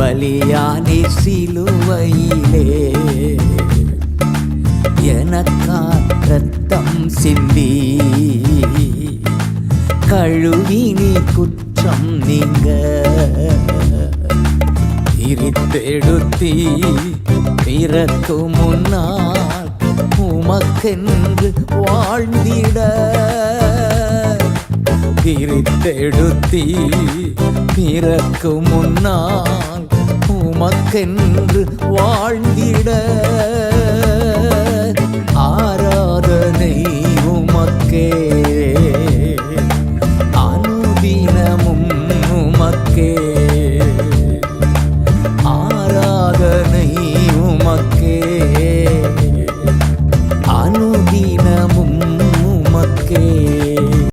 பலியானி சிலுவையிலே. எனக்கான் ரத்தம் சிந்தி கழுவினி குற்றம் நீங்க. இருத்தெடுத்தி பிறக்கு முன்னால் உமக்கென்று வாழ்ந்திட பிரித்தெடுத்தி பிறக்கு முன்னால் உமக்கென்று வாழ்ந்திட. ஆராதனை உமக்கே. உமக்கே. ஆராதனை